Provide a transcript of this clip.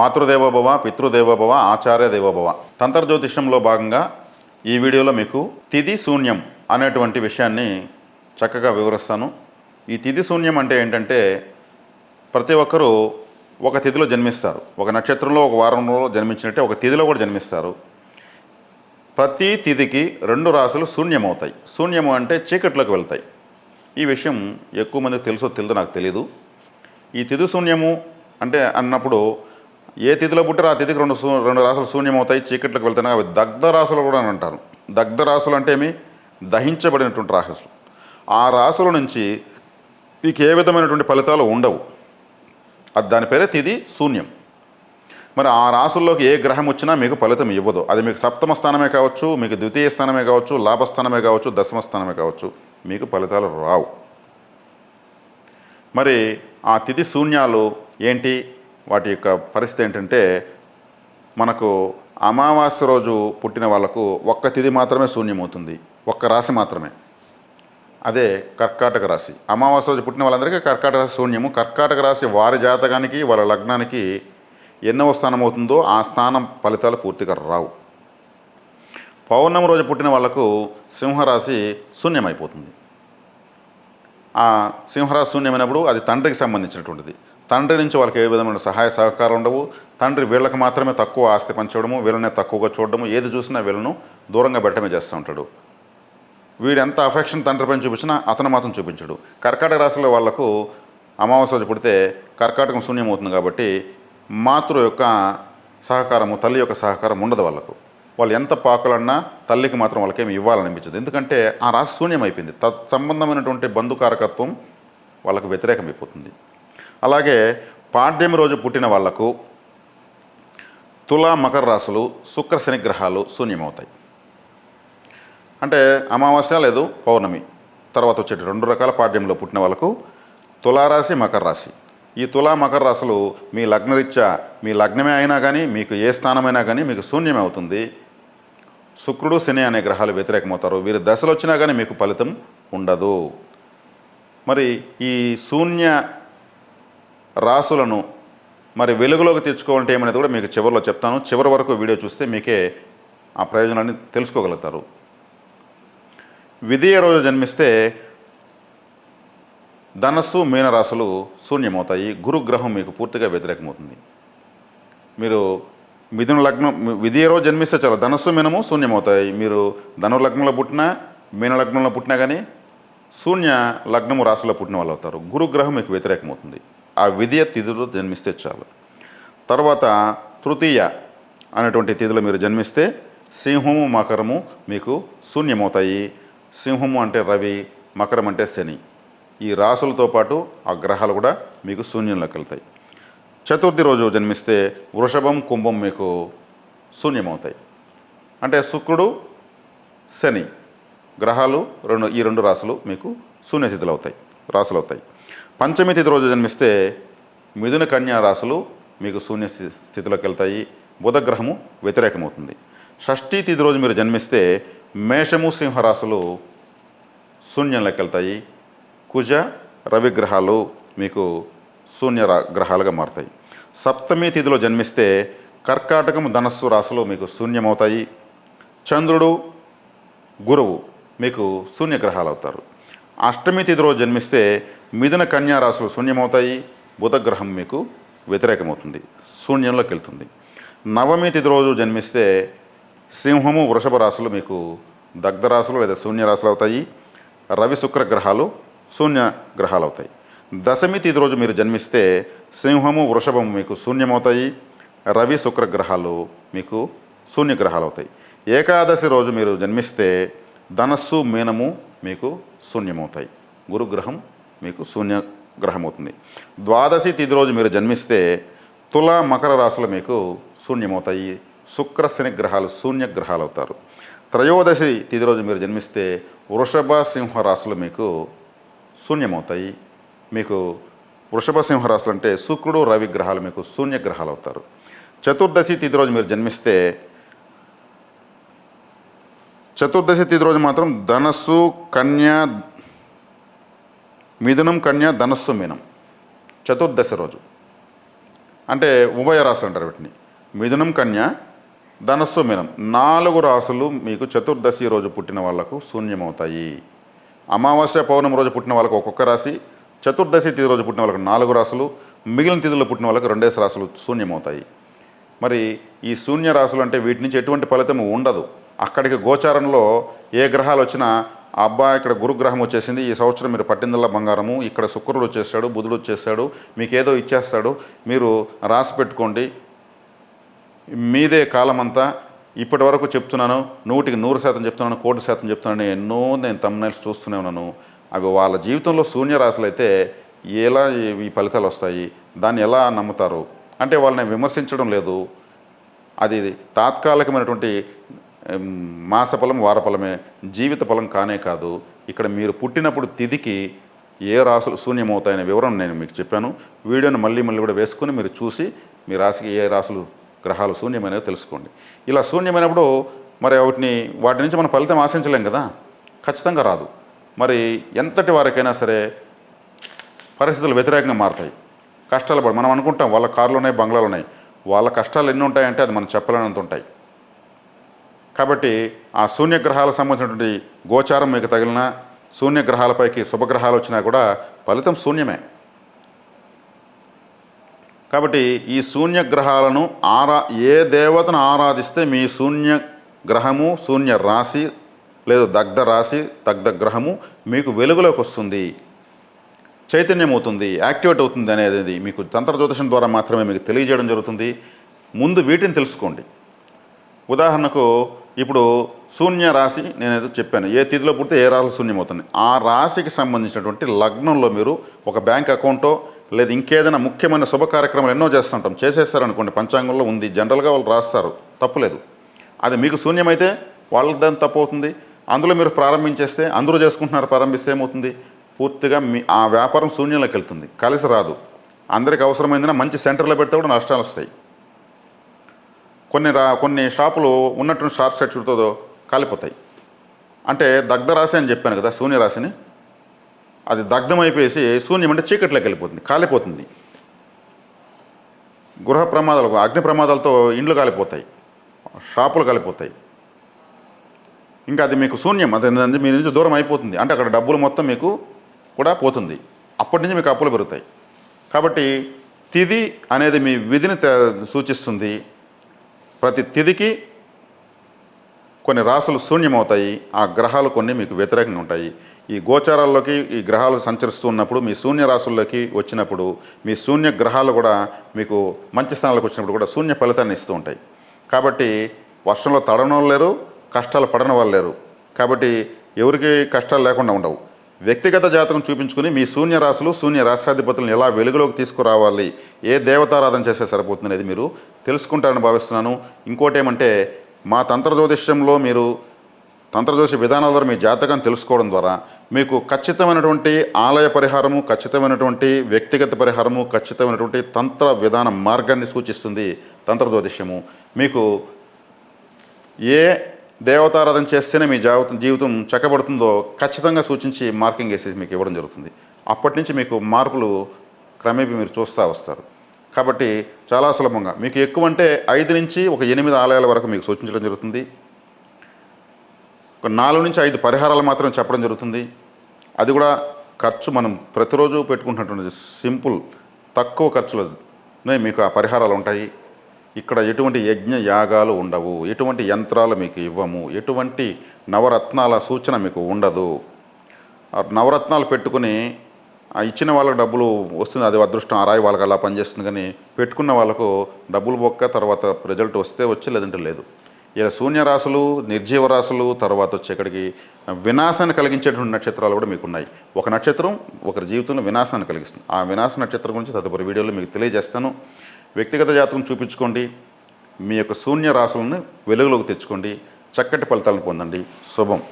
మాతృదేవోభవ పితృదేవోభవ ఆచార్య దేవోభవ. తంత్ర జ్యోతిష్యంలో భాగంగా ఈ వీడియోలో మీకు తిథి శూన్యం అనేటువంటి విషయాన్ని చక్కగా వివరిస్తాను. ఈ తిథి శూన్యం అంటే ఏంటంటే ప్రతి ఒక్కరూ ఒక తిథిలో జన్మిస్తారు. ఒక నక్షత్రంలో ఒక వారంలో జన్మించినట్టే ఒక తిథిలో కూడా జన్మిస్తారు. ప్రతి తిథికి రెండు రాసులు శూన్యమవుతాయి. శూన్యము అంటే చీకట్లోకి వెళ్తాయి. ఈ విషయం ఎక్కువ మందికి తెలుసో తెలియదో నాకు తెలియదు ఈ తిథి శూన్యము అంటే అన్నప్పుడు ఏ తిథిలో పుట్టారో ఆ తిథికి రెండు రెండు రాసులు శూన్యమవుతాయి చీకట్లకు వెళ్తాయి అవి దగ్ధ రాసులు కూడా అని అంటారు. దగ్ధ రాసులు అంటే ఏమి? దహించబడినటువంటి రాసులు ఆ రాసుల నుంచి మీకు ఏ విధమైనటువంటి ఫలితాలు ఉండవు. అది దాని పేరే తిథి శూన్యం. మరి ఆ రాసుల్లోకి ఏ గ్రహం వచ్చినా మీకు ఫలితం ఇవ్వదు. అది మీకు సప్తమ స్థానమే కావచ్చు మీకు ద్వితీయ స్థానమే కావచ్చు లాభస్థానమే కావచ్చు దశమ స్థానమే కావచ్చు. మీకు ఫలితాలు రావు. మరి ఆ తిథి శూన్యాలు ఏంటి? వాటి యొక్క పరిస్థితి ఏంటంటే మనకు అమావాస్య రోజు పుట్టిన వాళ్ళకు ఒక్క తిథి మాత్రమే శూన్యమవుతుంది. ఒక్క రాశి మాత్రమే. అదే కర్కాటక రాశి. అమావాస్య రోజు పుట్టిన వాళ్ళందరికీ కర్కాటక రాశి శూన్యము. కర్కాటక రాశి వారి జాతకానికి వాళ్ళ లగ్నానికి ఎన్నవ స్థానం అవుతుందో ఆ స్థానం ఫలితాలు పూర్తిగా రావు. పౌర్ణమి రోజు పుట్టిన వాళ్ళకు సింహరాశి శూన్యమైపోతుంది. ఆ సింహరాశి శూన్యమైనప్పుడు అది తండ్రికి సంబంధించినటువంటిది. తండ్రి నుంచి వాళ్ళకి ఏ విధమైన సహాయ సహకారం ఉండవు. తండ్రి వీళ్ళకి మాత్రమే తక్కువ ఆస్తి పంచడము వీళ్ళనే తక్కువగా చూడడము ఏది చూసినా వీళ్ళను దూరంగా పెట్టడమే చేస్తూ ఉంటాడు. వీడు ఎంత అఫెక్షన్ తండ్రి పైన చూపించినా అతను మాత్రం చూపించడు. కర్కాటక రాశిలో వాళ్ళకు అమావాస్య రోజు పుడితే కర్కాటకం శూన్యమవుతుంది కాబట్టి మాతృ యొక్క సహకారము తల్లి యొక్క సహకారం ఉండదు వాళ్ళకు. వాళ్ళు ఎంత పాకులన్నా తల్లికి మాత్రం వాళ్ళకేమి ఇవ్వాలనిపించదు ఎందుకంటే ఆ రాశి శూన్యమైపోయింది. తత్ సంబంధమైనటువంటి బంధుకారకత్వం వాళ్ళకు వ్యతిరేకమైపోతుంది. అలాగే పాడ్యమి రోజు పుట్టిన వాళ్ళకు తులా మకర రాశులు శుక్ర శని గ్రహాలు శూన్యమవుతాయి. అంటే అమావాస్య లేదు పౌర్ణమి. తర్వాత వచ్చేటి రెండు రకాల పాడ్యంలో పుట్టిన వాళ్ళకు తులారాశి మకర రాశి. ఈ తులా మకర రాశులు మీ లగ్నరీత్యా మీ లగ్నమే అయినా కానీ మీకు ఏ స్థానమైనా కానీ మీకు శూన్యమే అవుతుంది శుక్రుడు శని అనే గ్రహాలు వ్యతిరేకమవుతారు. వీరి దశలు వచ్చినా కానీ మీకు ఫలితం ఉండదు. మరి ఈ శూన్య రాసులను మరి వెలుగులోకి తెచ్చుకోవాలంటే ఏమనేది కూడా మీకు చివరిలో చెప్తాను. చివరి వరకు వీడియో చూస్తే మీకే ఆ ప్రయోజనాన్ని తెలుసుకోగలుగుతారు. విధియ రోజు జన్మిస్తే ధనస్సు మీనరాశులు శూన్యమవుతాయి. గురుగ్రహం మీకు పూర్తిగా వ్యతిరేకమవుతుంది. మీరు మిథున లగ్నం విధియ రోజు జన్మిస్తే చాలా ధనస్సు మీనము శూన్యమవుతాయి. మీరు ధను లగ్నంలో పుట్టినా మీన లగ్నంలో పుట్టినా కానీ శూన్య లగ్నము రాశిలో పుట్టిన వాళ్ళు అవుతారు గురుగ్రహం మీకు వ్యతిరేకమవుతుంది. ఆ విదయ తిథిలో జన్మిస్తే చాలు. తర్వాత తృతీయ అనేటువంటి తిథిలో మీరు జన్మిస్తే సింహము మకరము మీకు శూన్యమవుతాయి. సింహము అంటే రవి మకరం అంటే శని. ఈ రాసులతో పాటు ఆ గ్రహాలు కూడా మీకు శూన్యంలోకి వెళ్తాయి. చతుర్థి రోజు జన్మిస్తే వృషభం కుంభం మీకు శూన్యమవుతాయి. అంటే శుక్రుడు శని గ్రహాలు రెండు ఈ రెండు రాసులు మీకు శూన్యతిథులు అవుతాయి రాసులు అవుతాయి పంచమి తిథి రోజు జన్మిస్తే మిథున కన్యా రాసులు మీకు శూన్య స్థి- స్థితిలోకి వెళ్తాయి. బుధగ్రహము వ్యతిరేకమవుతుంది. షష్ఠీ తిథి రోజు మీరు జన్మిస్తే మేషము సింహరాశులు శూన్యంలోకి వెళ్తాయి. కుజ రవిగ్రహాలు మీకు శూన్య గ్రహాలుగా మారుతాయి. సప్తమి తిథిలో జన్మిస్తే కర్కాటకం ధనస్సు రాశులు మీకు శూన్యమవుతాయి. చంద్రుడు గురువు మీకు శూన్య గ్రహాలు అవుతారు. అష్టమి తిథి రోజు జన్మిస్తే మిథున కన్యా రాశులు శూన్యమవుతాయి బుధగ్రహం మీకు వ్యతిరేకమవుతుంది శూన్యంలోకి వెళ్తుంది. నవమి తిథి రోజు జన్మిస్తే సింహము వృషభ రాశులు మీకు దగ్ధ రాశులు లేదా శూన్య రాశులు అవుతాయి రవి శుక్ర గ్రహాలు శూన్య గ్రహాలు అవుతాయి. దశమి తిథి రోజు మీరు జన్మిస్తే సింహము వృషభము మీకు శూన్యమవుతాయి రవి శుక్ర గ్రహాలు మీకు శూన్య గ్రహాలు అవుతాయి. ఏకాదశి రోజు మీరు జన్మిస్తే ధనస్సు మీనము మీకు శూన్యమవుతాయి. గురుగ్రహం మీకు శూన్య గ్రహం అవుతుంది ద్వాదశి తిథి రోజు మీరు జన్మిస్తే తుల మకర రాశులు మీకు శూన్యమవుతాయి. శుక్ర శని గ్రహాలు శూన్య గ్రహాలు అవుతారు త్రయోదశి తిథి రోజు మీరు జన్మిస్తే వృషభ సింహ రాశులు మీకు శూన్యమవుతాయి. మీకు వృషభ సింహ రాశులు అంటే శుక్రుడు రవి గ్రహాలు మీకు శూన్య గ్రహాలు అవుతారు చతుర్దశి తిథి రోజు మీరు జన్మిస్తే చతుర్దశి తిథి రోజు మాత్రం ధనస్సు కన్య మిథునం కన్య ధనస్సు మీనం. చతుర్దశి రోజు. అంటే ఉభయ రాశులు అంటారు వీటిని. మిథునం కన్య ధనస్సు మీనం. నాలుగు రాసులు మీకు చతుర్దశి రోజు పుట్టిన వాళ్ళకు శూన్యమవుతాయి. అమావాస్య పౌర్ణమి రోజు పుట్టిన వాళ్ళకు ఒక్కొక్క రాశి. చతుర్దశి తిథి రోజు పుట్టిన వాళ్ళకు నాలుగు రాసులు మిగిలిన తిథుల్లో పుట్టిన వాళ్ళకి రెండేసి రాసులు శూన్యమవుతాయి. మరి ఈ శూన్య రాసులు అంటే వీటి నుంచి ఎటువంటి ఫలితం ఉండదు. అక్కడికి గోచారంలో ఏ గ్రహాలు వచ్చినా అబ్బా ఇక్కడ గురుగ్రహం వచ్చేసింది ఈ సంవత్సరం మీరు పట్టిందల్లా బంగారము ఇక్కడ శుక్రుడు వచ్చేసాడు బుధుడు వచ్చేసాడు మీకేదో ఇచ్చేస్తాడు మీరు రాసి పెట్టుకోండి. మీదే కాలమంతా ఇప్పటి వరకు చెప్తున్నాను నూటికి నూరు శాతం చెప్తున్నాను కోటి శాతం చెప్తున్నాను ఎన్నో నేను తమ్నైల్స్ చూస్తూనే ఉన్నాను. అవి వాళ్ళ జీవితంలో శూన్య రాశులు అయితే ఎలా ఈ- ఫలితాలు వస్తాయి దాన్ని ఎలా నమ్ముతారు? అంటే వాళ్ళని విమర్శించడం లేదు. అది తాత్కాలికమైనటువంటి మాసఫలం వారఫలమే జీవిత ఫలం కానే కాదు. ఇక్కడ మీరు పుట్టినప్పుడు తిదికి ఏ రాసులు శూన్యమవుతాయనే వివరం నేను మీకు చెప్పాను. వీడియోని మళ్ళీ మళ్ళీ కూడా వేసుకుని మీరు చూసి మీ రాశికి ఏ రాసులు గ్రహాలు శూన్యమైనవి తెలుసుకోండి. ఇలా శూన్యమైనప్పుడు మరి వాటిని వాటి నుంచి మనం ఫలితం ఆశించలేం కదా? ఖచ్చితంగా రాదు. మరి ఎంతటి వారికైనా సరే పరిస్థితులు వ్యతిరేకంగా మారుతాయి. కష్టాలు పడి మనం అనుకుంటాం వాళ్ళ కార్లు ఉన్నాయి బంగ్లాలు ఉన్నాయి. వాళ్ళ కష్టాలు ఎన్ని ఉంటాయంటే అది మనం చెప్పలేనంత ఉంటాయి. కాబట్టి ఆ శూన్యగ్రహాలకు సంబంధించినటువంటి గోచారం మీకు తగిలిన శూన్యగ్రహాలపైకి శుభగ్రహాలు వచ్చినా కూడా ఫలితం శూన్యమే. కాబట్టి ఈ శూన్యగ్రహాలను ఆరా ఏ దేవతను ఆరాధిస్తే మీ శూన్య గ్రహము శూన్య రాశి లేదా దగ్ధ రాశి దగ్ధ గ్రహము మీకు వెలుగులోకి వస్తుంది. చైతన్యం అవుతుంది యాక్టివేట్ అవుతుంది అనేది మీకు తంత్ర జ్యోతిషం ద్వారా మాత్రమే మీకు తెలియజేయడం జరుగుతుంది. ముందు వీటిని తెలుసుకోండి. ఉదాహరణకు ఇప్పుడు శూన్య రాశి నేనైతే చెప్పాను. ఏ తిథిలో పుడితే ఏ రాశి శూన్యమవుతుంది ఆ రాశికి సంబంధించినటువంటి లగ్నంలో మీరు ఒక బ్యాంక్ అకౌంటో లేదా ఇంకేదైనా ముఖ్యమైన శుభ కార్యక్రమాలు ఎన్నో చేస్తుంటాం. చేసేస్తారనుకోండి పంచాంగంలో ఉంది. జనరల్గా వాళ్ళు రాస్తారు. తప్పులేదు. అది మీకు శూన్యమైతే వాళ్ళకి దాని తప్పు అవుతుంది అందులో మీరు ప్రారంభించేస్తే అందరూ చేసుకుంటున్నారు ప్రారంభిస్తే ఏమవుతుంది? పూర్తిగా మీ ఆ వ్యాపారం శూన్యంలోకి వెళ్తుంది. కలిసి రాదు. అందరికి అవసరమైందిన మంచి సెంటర్లో పెడితే కూడా నష్టాలు వస్తాయి కొన్ని రా కొన్ని షాపులు ఉన్నటువంటి షార్ట్ సర్క్యూట్తో కాలిపోతాయి. అంటే దగ్ధ రాశి అని చెప్పాను కదా శూన్య రాశిని. అది దగ్ధం శూన్యం అంటే చీకట్లోకి వెళ్ళిపోతుంది కాలిపోతుంది. గృహ ప్రమాదాలు అగ్ని ప్రమాదాలతో ఇండ్లు కాలిపోతాయి షాపులు కాలిపోతాయి. ఇంకా అది మీకు శూన్యం అది మీ నుంచి దూరం అయిపోతుంది. అంటే అక్కడ డబ్బులు మొత్తం మీకు కూడా పోతుంది. అప్పటి నుంచి మీకు అప్పులు పెరుగుతాయి. కాబట్టి తిది అనేది మీ విధిని సూచిస్తుంది. ప్రతి తిథికి కొన్ని రాసులు శూన్యమవుతాయి. ఆ గ్రహాలు కొన్ని మీకు వ్యతిరేకంగా ఉంటాయి. ఈ గోచారాల్లోకి ఈ గ్రహాలు సంచరిస్తున్నప్పుడు మీ శూన్య రాసుల్లోకి వచ్చినప్పుడు మీ శూన్య గ్రహాలు కూడా మీకు మంచి స్థానాలకు వచ్చినప్పుడు కూడా శూన్య ఫలితాన్ని ఇస్తూ ఉంటాయి. కాబట్టి వర్షంలో తడని వాళ్ళు లేరు కష్టాలు పడని వాళ్ళు లేరు. కాబట్టి ఎవరికి కష్టాలు లేకుండా ఉండవు. వ్యక్తిగత జాతకం చూపించుకుని మీ శూన్య రాశులు శూన్య రాష్ట్రాధిపతులను ఎలా వెలుగులోకి తీసుకురావాలి ఏ దేవతారాధన చేస్తే సరిపోతుంది అనేది మీరు తెలుసుకుంటారని భావిస్తున్నాను. ఇంకోటి ఏమంటే మా తంత్ర జ్యోతిష్యంలో మీరు తంత్రజ్యోతిష విధానాల ద్వారా మీ జాతకాన్ని తెలుసుకోవడం ద్వారా మీకు ఖచ్చితమైనటువంటి ఆలయ పరిహారము ఖచ్చితమైనటువంటి వ్యక్తిగత పరిహారము ఖచ్చితమైనటువంటి తంత్ర విధాన మార్గాన్ని సూచిస్తుంది తంత్రజ్యోతిష్యము. మీకు ఏ దేవతారాధన చేస్తేనే మీ జావ- జీవితం చక్కబడుతుందో ఖచ్చితంగా సూచించి మార్కింగ్ వేసి మీకు ఇవ్వడం జరుగుతుంది. అప్పటి నుంచి మీకు మార్పులు క్రమేపీ మీరు చూస్తూ వస్తారు. కాబట్టి చాలా సులభంగా. మీకు ఎక్కువ అంటే ఐదు నుంచి ఒక ఎనిమిది ఆలయాల వరకు మీకు సూచించడం జరుగుతుంది. ఒక నాలుగు నుంచి ఐదు పరిహారాలు మాత్రం చెప్పడం జరుగుతుంది. అది కూడా ఖర్చు మనం ప్రతిరోజు పెట్టుకుంటున్నటువంటి సింపుల్ తక్కువ ఖర్చులోనే మీకు ఆ పరిహారాలు ఉంటాయి. ఇక్కడ ఎటువంటి యజ్ఞ యాగాలు ఉండవు. ఎటువంటి యంత్రాలు మీకు ఇవ్వము. ఎటువంటి నవరత్నాల సూచన మీకు ఉండదు. నవరత్నాలు పెట్టుకుని ఇచ్చిన వాళ్ళకి డబ్బులు వస్తుంది అది అదృష్టం ఆరాయి వాళ్ళకి అలా పనిచేస్తుంది. కానీ పెట్టుకున్న వాళ్ళకు డబ్బులు బొక్క తర్వాత రిజల్ట్ వస్తే వచ్చి లేదంటే లేదు. ఇలా శూన్య రాశులు నిర్జీవ రాశులు తర్వాత వచ్చేక్కడికి వినాశాన్ని కలిగించేటువంటి నక్షత్రాలు కూడా మీకు ఉన్నాయి ఒక నక్షత్రం ఒకరి జీవితంలో వినాశాన్ని కలిగిస్తుంది. ఆ వినాశ నక్షత్రం గురించి తదుపరి వీడియోలో మీకు తెలియజేస్తాను. వ్యక్తిగత జాతకం చూపించుకోండి. మీ యొక్క శూన్య రాశులను వెలుగులోకి తెచ్చుకోండి. చక్కటి ఫలితాలను పొందండి. శుభం.